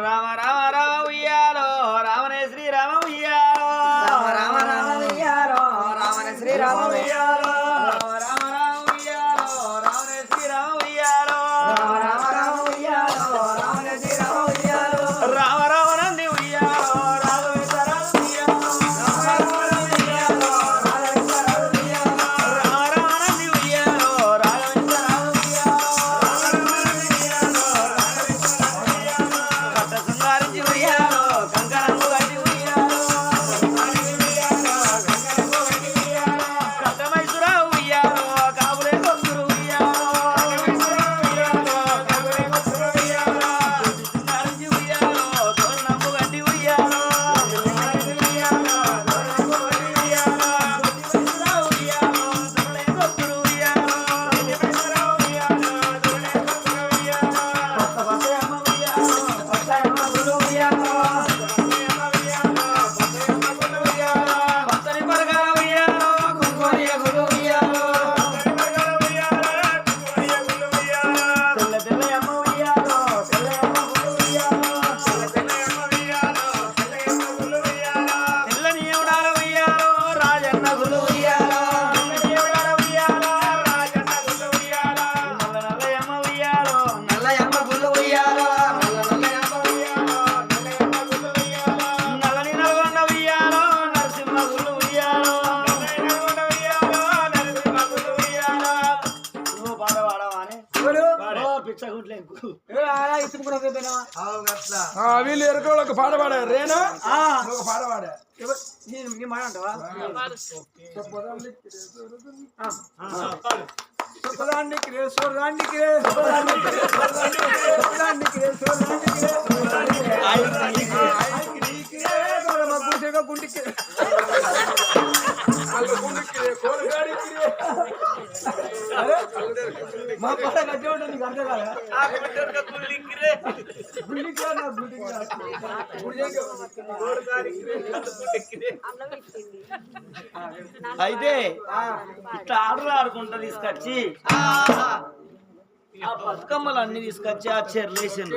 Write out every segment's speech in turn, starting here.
రామ రామ రామ ఉయ్యాలో రామనే శ్రీరామ ఉయ్యాలో. రామ రామ రామ ఉయ్యాలో. రామన శ్రీరామ ఉయ్యాలో. ఒక పాట పాడా. పాడు మా పాట కట్టే ఉంటుంది నీకు అర్థం కాదా అయితే ఇట్లా ఆటలు ఆడుకుంటా తీసుకొచ్చి ఆ బతుకమ్మలు అన్ని తీసుకొచ్చి ఆ చెర్లేసిండు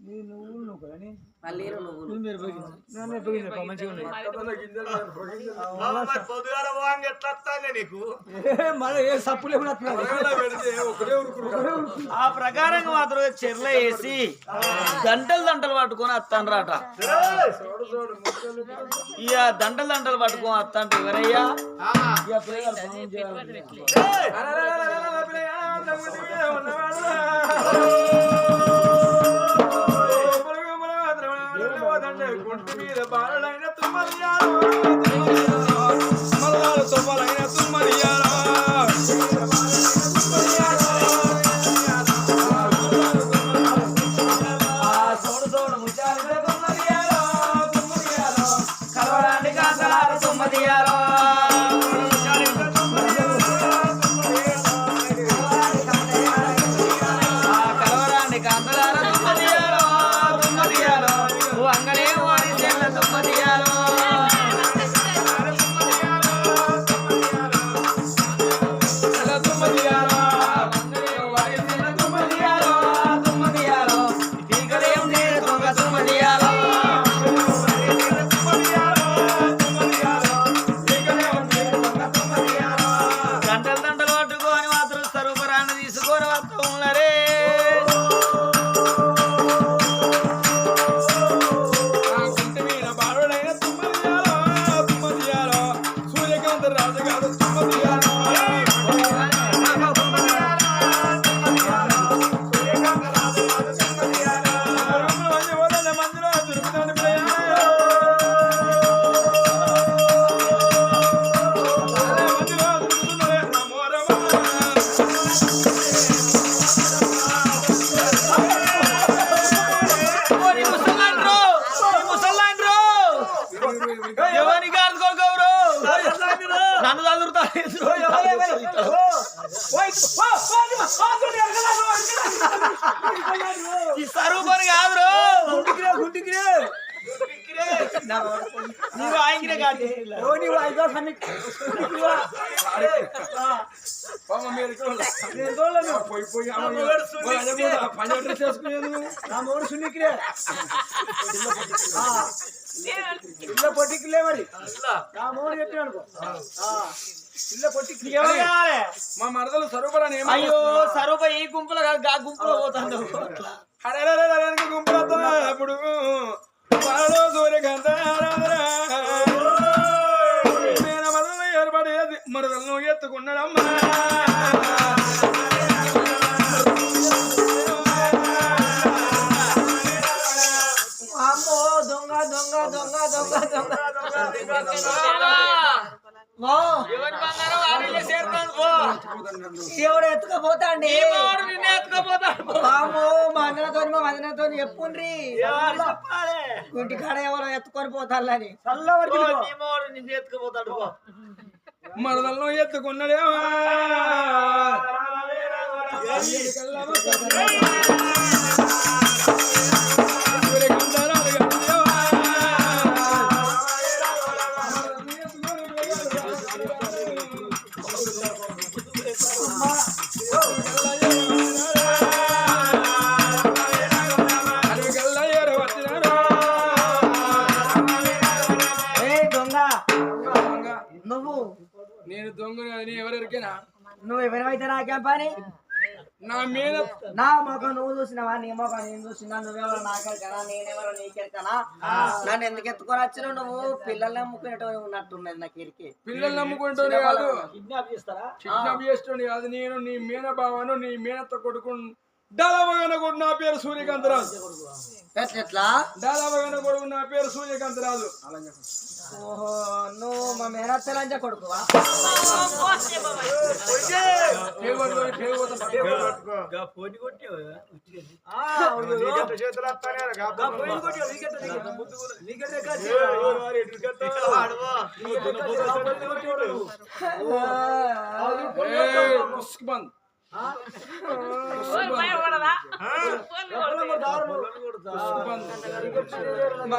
నీ నువ్వు పల్లీలు నువ్వులు మీరు మంచిగా ఉన్నాయి నీకు ఏ సప్పు ఆ ప్రకారంగా మాత్రం చెర్ల వేసి దంటలు దంటలు పట్టుకొని ముక్కలు ఇక దంటలు దంటలు పట్టుకొని వస్తాంటే ఎవరయ్యా ఇక పిల్లగాడు ఫోన్ చేయాలి. ఆ సోడు సోడు సరూపని కాదు రో. గుంటికిరే గుంటికిరే నీవు ఆయనకినే కాదు ఓ నీవు ఐదో సన్ని పాప మీరు ఇక్కడ నేను తోడలేను. పోయి పోయి అమ్మ, పోయి అదే పోయి ఆ పని అడ్రస్ చేసుకునేది నువ్వు. నా మూడు సున్నికిరే ఇల్ల పొట్టికిలే మరి నా మూడు చెప్పిన అనుకో ఆ, ఇల్ల పొట్టికి ఎవరు కావాలి? మా మరదలు సరూపరాని అయ్యో సరూప ఈ గుంపులో కాదు గా గుంపులో అరే గుంపులు. అప్పుడు మరదలను ఎత్తుకున్నాడమ్మా ఎవడు ఎత్తుకపోతాండి. వామ్మో మా అన్నతో మా వదినతో చెప్పుండ్రి? ఇంటి కాడ ఎవరో ఎత్తుకొని పోతాళ్ళని. మరదలను ఎత్తుకున్నాడేమా పని? నా మీద నా మొఖం నువ్వు చూసినావా? నీ మొఖం నేను చూసినా నువ్వెవరో నాకెరకనా నేనెవరో నీకెరకనా నన్ను ఎందుకు ఎత్తుకొని వచ్చినావు నువ్వు? పిల్లల్ని అమ్ముకునేటో ఉన్నట్టున్నది నాకు ఇరికి పిల్లలు నమ్ముకుంటూనే కాదు. కిడ్నాప్ చేస్తారా? కిడ్నాప్ చేస్తుండే కాదు. నేను నీ మీన బావను నీ మీనత్త కొడుకు డలవగన కొడుకు నా పేరు సూర్యకాంతరాజు ఎట్లా డలవగన కొడుకు నా పేరు సూర్యకాంతరాజు ఓహో నువ్వు మా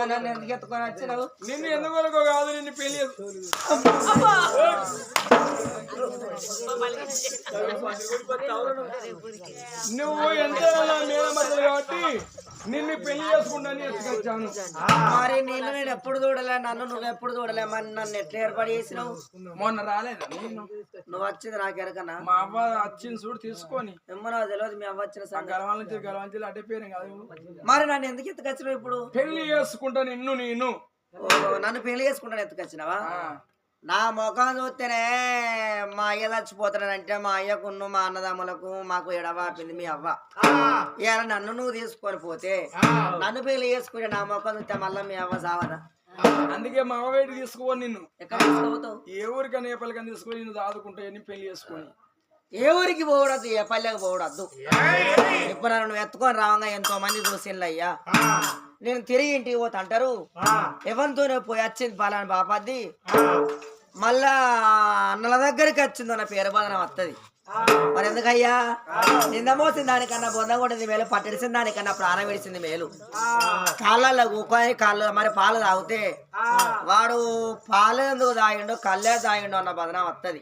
నన్ను ఎందుకు ఎత్తుకొని వచ్చినావు నిన్ను ఎందుకు కాదు నిన్ను పెళ్ళి నువ్వు ఎంత మేనమద్దలు కాబట్టి నిన్ను పెళ్ళి చేసుకుంటాను ఎత్తుకొచ్చాను. మరి నేను నేను ఎప్పుడు చూడలే నన్ను నువ్వు ఎప్పుడు చూడలే మరి నన్ను ఎట్లా ఏర్పాటు చేసినావు? మొన్న రాలేదా నువ్వు వచ్చింది నాకు ఎరకనా? మా అవ్వ వచ్చింది చూడు తీసుకొని. నాకు తెలియదు మీ అవ్వ వచ్చిన నుంచి గలవాంచి అడ్డే పేరు కాదు. మరి నన్ను ఎందుకు ఎత్తుకొచ్చినావు ఇప్పుడు? పెళ్ళి చేసుకుంటా నిన్ను నేను. నన్ను పెళ్ళి చేసుకుంటాను ఎత్తుకొచ్చినావా? నా ముఖం చూస్తేనే మా అయ్య చచ్చిపోతానంటే మా అయ్యకున్ను మా అన్నదమ్ములకు మాకు ఎడవాపింది మీ అవ్వ. ఇవాళ నన్ను నువ్వు తీసుకొని పోతే నన్ను పెళ్ళి చేసుకుంటే నా ముఖం చూస్తే మళ్ళీ మీ అవ్వ సావదా అందుకే మా అవ్వ వేడి తీసుకోని నిన్ను. ఎక్కడ తీసుకుపోతావు? ఏ ఊరికన్నా ఏ పలికని తీసుకొని నిన్ను దాదుకుంటా ఎన్ని పెళ్ళి చేసుకొని. ఏ ఊరికి పోవడద్దు ఏ పల్లెకి పోవడద్దు. ఇప్పుడు నన్ను ఎత్తుకొని రావంగా ఎంతో మంది చూసిండ్లు అయ్యా నేను తిరిగి ఇంటికి పోతా అంటారు? ఎవరితోనే పోయి వచ్చింది పలానా బాపద్ది? మళ్ళా అన్నల దగ్గరికి వచ్చిందో నా పేరు బాధన వస్తుంది మరి ఎందుకయ్యా? నింద మోసిన దానికన్నా బొంద కొట్టింది మేలు పట్టడిసిన దానికన్నా ప్రాణం విడిచింది మేలు. కాళ్ళల్లో కూకొని కాళ్ళు మరి పాలు తాగితే వాడు పాలు ఎందుకు తాగిండో? కళ్ళే తాగిండో అన్న బదనం వస్తుంది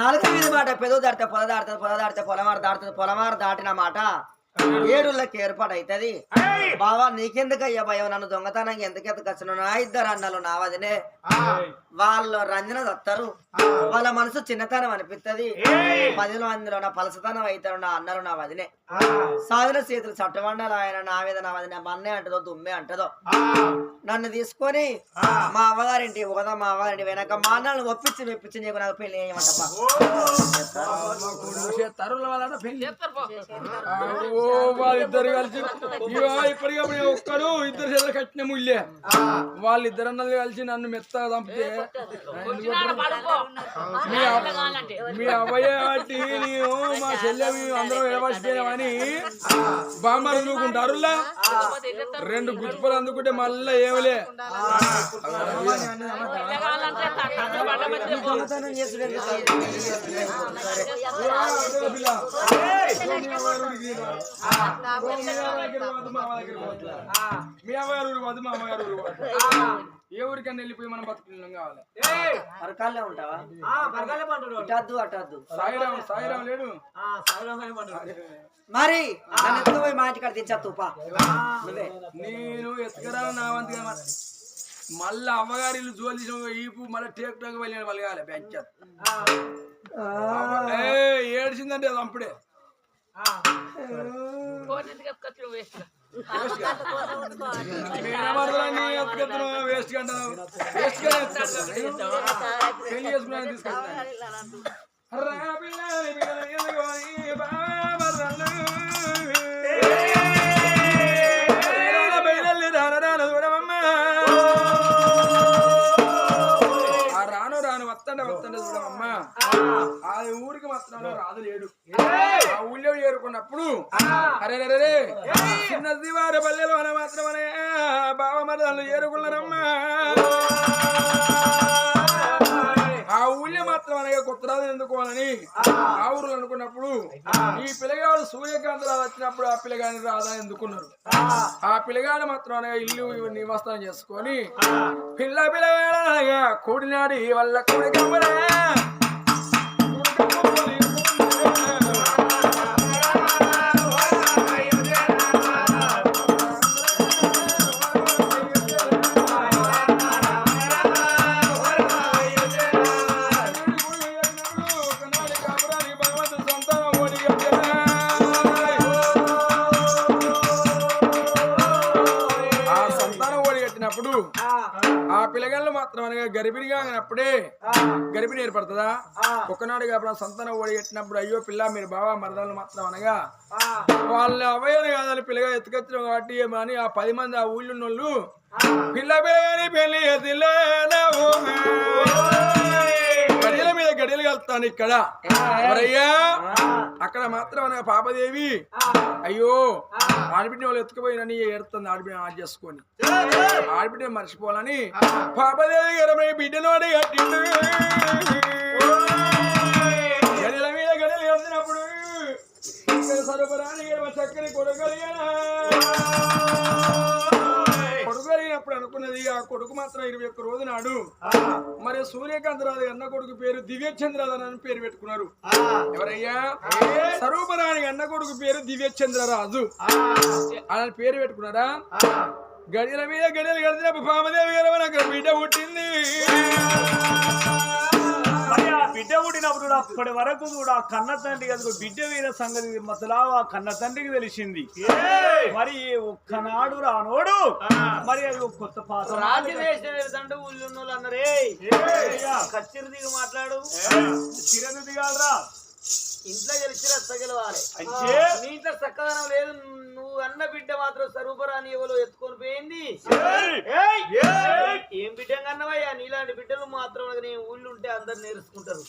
నాలుగు మీద మాట పెదవు దాటితే పొల దాడుతుంది పొల దాటితే పొలమారు దాడుతుంది పొలమారు దాటిన మాట ఏడుళ్ళకి ఏర్పాటు అవుతుంది బావా నీకెందుకు అయ్యా భయం? నన్ను దొంగతనంగా ఎందుకు ఎత్తుకొచ్చిన నా ఇద్దరు అన్నలు నా వదినే వాళ్ళు రంజన దత్తారు వాళ్ళ మనసు చిన్నతనం అనిపిస్తుంది పదిలో మందిలో నా పలసతనం అవుతారు నా అన్నలు నా వదినే. సాధన చేతులు చట్టమండలు ఆయన నా మీద నా వదిన. మన్నే అంటదో దుమ్మే అంటదో. నన్ను తీసుకొని మా అవ్వగారింటి పోదా మా అవ్వగారింటి వెనక మా అన్నలను ఒప్పించి మెప్పించి నీకు నాకు పెళ్ళి చేయమంటప్ప వాళ్ళిద్దరు కలిసి ఇద్దరు చేతులు కట్టిన ముళ్ళే. వాళ్ళిద్దరు అన్నది కలిసి నన్ను చంపితే మీ అవ్వ- మీ నేను చెల్లె అందరం ఎడబడిపోయామని బామ్మలు నూకుంటారులా రెండు గుర్తుపలు అందుకుంటే మళ్ళీ ఏమలే? మీ అమ్మగారు ఊరికి రా. ఓ మీ అమ్మ దగ్గర పోవద్దు, మా అమ్మ దగ్గర పోవద్దు. మీ అమ్మగారు ఏ ఊరికన్నా వెళ్ళిపోయి మనం బతుకున్నాం కావాలి. ఏయ్, పరకాలే ఉంటావా. ఇటద్దు అటద్దు సాయిరాం సాయిరాం లేడు. మరి నన్ను మా ఇంటికాడ నేను ఎత్తుకరా నా వంతుగా మ- మళ్ళా అమ్మగారి ఇల్లు జోలి ఈపు మళ్ళీ టేక్ టాక్ వెళ్ళి వెళ్ళగాలి బెంచ్. ఏడ్చిందంటే అది అప్పుడే. ఆ, వేస్ట్ అంటాను వేస్ట్గా. పెళ్ళి చేసుకున్నాను తీసుకొస్తాను పల్లెలోన మాత్రమనే పల్లెలు మాత్రం బావ చేరుకున్నారమ్మా ఆ ఊళ్ళో మాత్రం అనగా కొత్తరాజు ఎందుకోవాలని ఆ అనుకున్నప్పుడు ఈ పిల్లగాడు సూర్యకాంత్ వచ్చినప్పుడు ఆ పిల్లగాని రాదా ఎందుకున్నారు? ఆ పిల్లగాడు మాత్రం అనగా ఇల్లు నివాసం చేసుకొని పిల్ల పిల్లగాడు అనగా కూడినాడు వల్ల కొడుకమ్మరా అనగా గర్భిణిగా అప్పుడే గర్భిణి ఏర్పడుతుందా? ఒకనాడు కాబట్టి సంతానం ఓడి కట్టినప్పుడు అయ్యో పిల్ల మీరు బావా మరదలు మాత్రం అనగా వాళ్ళ అవ్వయ్యను కాదని పిల్లగా ఎత్తుకొచ్చిన కాబట్టి అని ఆ పది మంది ఆ ఊళ్ళో పిల్ల పిల్లగాని పెళ్ళి ఎదిలేనవు. కలుస్తాను ఇక్కడ. ఎవరయ్యా? అక్కడ మాత్రం అనగా పాపదేవి అయ్యో ఆడబిడ్డ వాళ్ళు ఎత్తుకుపోయిన నీ ఏడుతుంది ఆడబిడ్డ ఆడ చేసుకొని. ఆడబిడ్డ మర్చిపోవాలని పాపదేవి గారు బిడ్డను అడి కట్టిండు గడియల మీద సరఫరాని చక్కని కొడుకలిగానా కలిగినప్పుడు అనుకున్నది ఆ కొడుకు మాత్రం ఇరవై ఒక్క రోజు నాడు. మరి సూర్యకాంత్ రాజు అన్న కొడుకు పేరు దివ్యచంద్రరాజు అని పేరు పెట్టుకున్నారు. ఎవరయ్యా? స్వరూపరాణి అన్న కొడుకు పేరు దివ్యచంద్రరాజు. అని పేరు పెట్టుకున్నారా? గడియల మీద గడియలు గడిచినప్పుడు పామదేవి గారు నాకు బిడ్డ పుట్టింది. బిడ్డ పుట్టినప్పుడు అప్పటి వరకు కూడా కన్న తండ్రి కదా బిడ్డ వీర సంగతి మతలా ఆ కన్న తండ్రికి తెలిసింది. మరి ఒక్కనాడు రానోడు మరి అది ఒక కొత్త పాత్ర అన్నారే కచ్చిరి దిగి మాట్లాడు. చిరను దిగాలరా. ఇంట్లో గెలిచి రచ్చ గెలవాలి. ఇంట్లో చక్కదనం లేదు నువ్వు అన్న బిడ్డ మాత్రం స్వరూపరాని ఎవరో ఎత్తుకొని పోయింది! ఏం బిడ్డ కన్నవయ్యా నీలాంటి బిడ్డలు మాత్రం నీ ఊళ్ళు ఉంటే అందరు నేర్చుకుంటారు.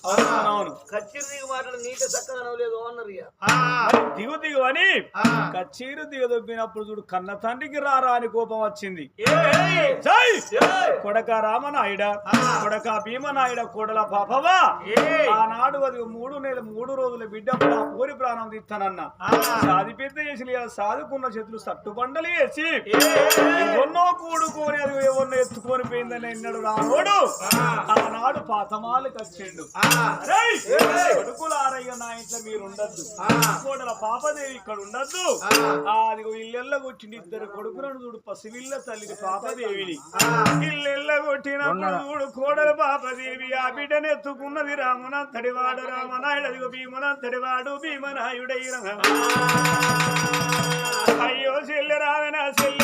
కచ్చిరి దిగి మాట్లాడు నీకే చక్కదనం లేదు అన్నారు దిగు దిగు అని కచ్చీరు దిగదొబ్బినప్పుడు చూడు కన్న తండ్రికి రారా అని కోపం వచ్చింది. కొడక రామనాయుడ కొడక భీమనాయుడ కొడల పాపవా? ఆనాడు అది మూడు నెలలు మూడు రోజుల బిడ్డ పోరి ప్రాణం తీస్తానన్న. సాది పెద్ద చేసి ఇలా సాదుకున్న చేతులు సట్టుబండలు వేసి ఎవన్నో కూడుకొని అది ఎవరినో ఎత్తుకొని పోయిందని ఎన్నడు రానోడు. ఆనాడు పాతమాలు కచ్చిండు రేయ్! కొడుకులారయ్య నా ఇంట్లో మీరు ఉండద్దు కోడల పాపదేవి ఇక్కడ ఉండద్దు ఆ, అదిగో ఇల్లెల్ల కొట్టింది ఇద్దరు కొడుకులను చూడు పసివిల్ల తల్లిని పాపదేవిని. ఇల్లెల్ల కొట్టినప్పుడు చూడు కోడల పాపదేవి ఆ బిడ్డను ఎత్తుకున్నది రామనంతడివాడు రామనాయుడు అదిగో భీమనంతడివాడు భీమనాయుడై అయ్యో చెల్లె రాదనా చెల్లె.